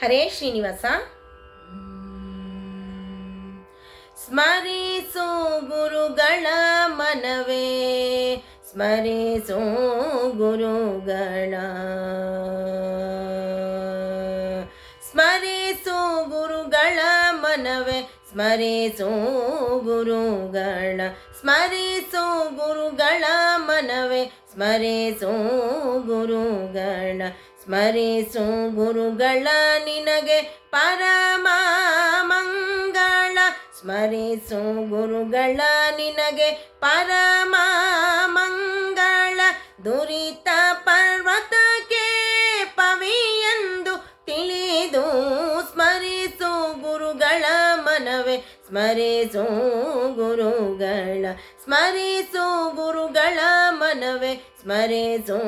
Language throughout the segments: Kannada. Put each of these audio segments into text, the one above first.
ಹರೇ ಶ್ರೀನಿವಾಸ. ಸ್ಮರಿಸು ಗುರುಗಳ ಮನವೇ, ಸ್ಮರಿಸು ಗುರುಗಳ. ಸ್ಮರಿಸು ಗುರುಗಳ ಮನವೇ, ಸ್ಮರಿಸು ಗುರುಗಳ. ಸ್ಮರಿಸು ಗುರುಗಳ ಮನವೇ, ಸ್ಮರಿಸು ಗುರುಗಳ. ಸ್ಮರಿಸು ಗುರುಗಳ ನಿನಗೆ ಪರಮ ಮಂಗಳ ಸ್ಮರಿಸು ಗುರುಗಳ ನಿನಗೆ ಪರಮ ಮಂಗಳ ದುರಿತ ಪರ್ವತಕ್ಕೆ ಪವಿಯೆಂದು ತಿಳಿದು ಸ್ಮರಿಸು ಗುರುಗಳ ಮನವೇ. ಸ್ಮರಿಸು ಗುರುಗಳ ಸ್ಮರಿಸು ಗುರುಗಳ ಮನವೇ. ಸ್ಮರಿಸು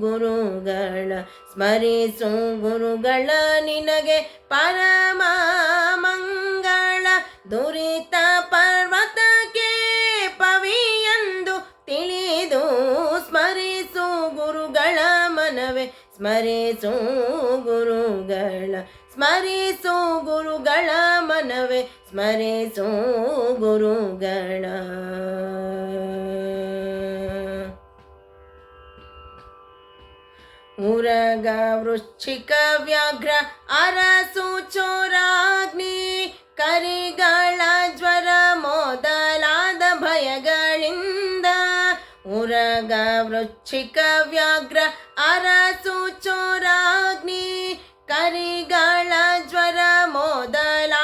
ಗುರುಗಳ ಸ್ಮರಿಸು ಗುರುಗಳ ನಿನಗೆ ಪರಮ ಮಂಗಳ ದುರಿತ ಪರ್ವತಕ್ಕೆ ಪವಿಯೆಂದು ತಿಳಿದು ಸ್ಮರಿಸು ಗುರುಗಳ ಮನವೇ. ಸ್ಮರಿಸು ಗುರುಗಳ ಸ್ಮರಿಸು ಗುರುಗಳ ಮನವೇ. ಸ್ಮರಿಸು ಗುರುಗಳ. ಉರಗ ವೃಶ್ಚಿಕ ವ್ಯಾಘ್ರ ಅರಸು ಚೋರಾಗ್ನಿ ಕರಿಗಳ ಜ್ವರ ಮೊದಲಾದ ಭಯಗಳಿಂದ ಉರಗ ವೃಶ್ಚಿಕ ವ್ಯಾಘ್ರ ಅರಸು ಚೋರಾಗ್ನಿ ಕರಿಗಳ ಜ್ವರ ಮೊದಲಾದ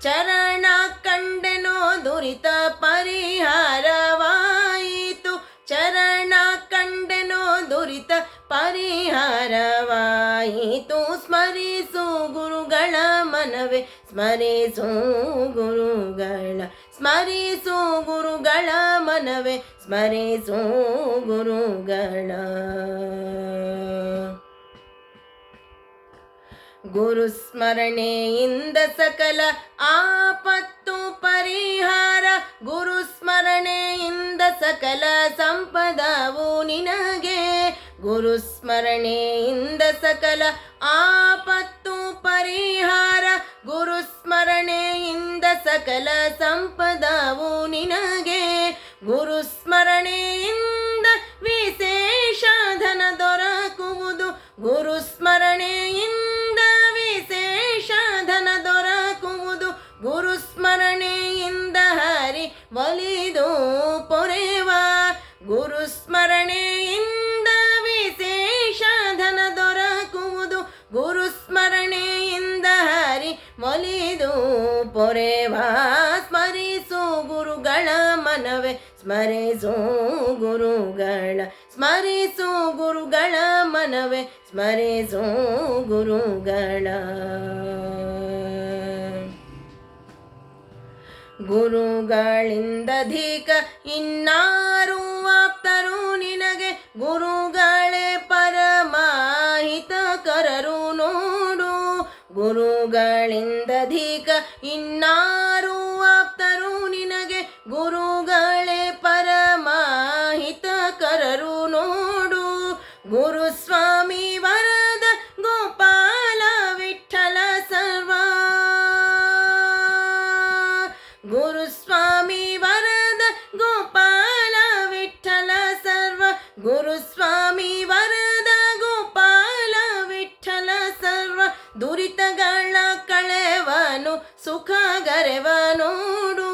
ಚರಣ ಕಂಡೆನೋ ದುರಿತ ಪರಿಹಾರವಾಯಿತು. ಚರಣ ಕಂಡೆನೋ ದುರಿತ ಪರಿಹಾರವಾಯಿತು. ಸ್ಮರಿಸು ಗುರುಗಳ ಮನವೇ, ಸ್ಮರಿಸು ಗುರುಗಳ ಸ್ಮರಿಸು ಗುರುಗಳ ಮನವೇ, ಸ್ಮರಿಸು ಗುರುಗಳ. ಗುರು ಸ್ಮರಣೆಯಿಂದ ಸಕಲ ಆಪತ್ತು ಪರಿಹಾರ. ಗುರು ಸ್ಮರಣೆಯಿಂದ ಸಕಲ ಸಂಪದವು ನಿನಗೆ. ಗುರು ಸ್ಮರಣೆಯಿಂದ ಸಕಲ ಆಪತ್ತು ಪರಿಹಾರ. ಗುರು ಸ್ಮರಣೆಯಿಂದ ಸಕಲ ಸಂಪದವು ನಿನಗೆ. ಗುರು ಸ್ಮರಣೆಯಿಂದ ವಿಶೇಷ ಧನ ದೊರಕುವುದು. ಗುರು ಗುರು ಸ್ಮರಣೆಯಿಂದ ವಿಶೇಷ ಧನ ದೊರಕುವುದು. ಗುರು ಸ್ಮರಣೆಯಿಂದ ಹರಿ ಮೊಲಿದು ಪೊರೆವಾ. ಸ್ಮರಿಸು ಗುರುಗಳ ಮನವೇ. ಸ್ಮರಿಸು ಗುರುಗಳ. ಸ್ಮರಿಸು ಗುರುಗಳ ಮನವೇ. ಸ್ಮರಿಸು ಗುರುಗಳ. ಗುರುಗಳಿಂದಧಿಕ ಇನ್ನಾರು ಇನ್ನಾರು ಆಪ್ತರು ನಿನಗೆ ಗುರುಗಳೇ. ಸುಖ ಗರೆವ ನೋಡು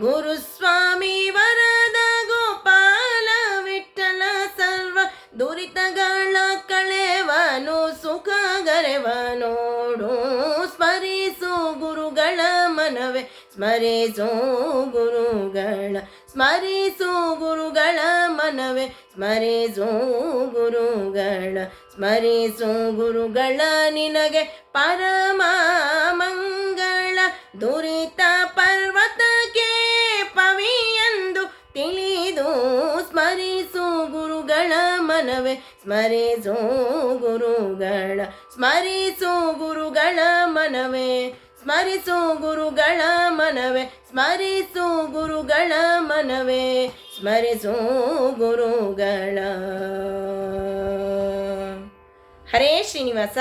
ಗುರುಸ್ವಾಮಿ ವರದ ಗೋಪಾಲ ವಿಠಲ ಸರ್ವ ದುರಿತಗಳ ಕಳೆವನು ಸುಖ ನೋಡು ಸ್ಮರಿಸು ಗುರುಗಳ ಮನವೇ, ಸ್ಮರಿಸು ಗುರುಗಳ ಸ್ಮರಿಸು ಗುರುಗಳ ಮನವೇ, ಸ್ಮರಿಸು ಗುರುಗಳ ಸ್ಮರಿಸು ಗುರುಗಳ ನಿನಗೆ ಪರಮ ದುರಿತ ಪರ್ವತಕ್ಕೆ ಪವಿಯಂದು ತಿಳಿದು ಸ್ಮರಿಸು ಗುರುಗಳ ಮನವೇ, ಸ್ಮರಿಸು ಗುರುಗಳ ಸ್ಮರಿಸು ಗುರುಗಳ ಮನವೇ, ಸ್ಮರಿಸು ಗುರುಗಳ ಮನವೇ, ಸ್ಮರಿಸು ಗುರುಗಳ ಮನವೇ, ಸ್ಮರಿಸು ಗುರುಗಳ. ಹರೇ ಶ್ರೀನಿವಾಸ.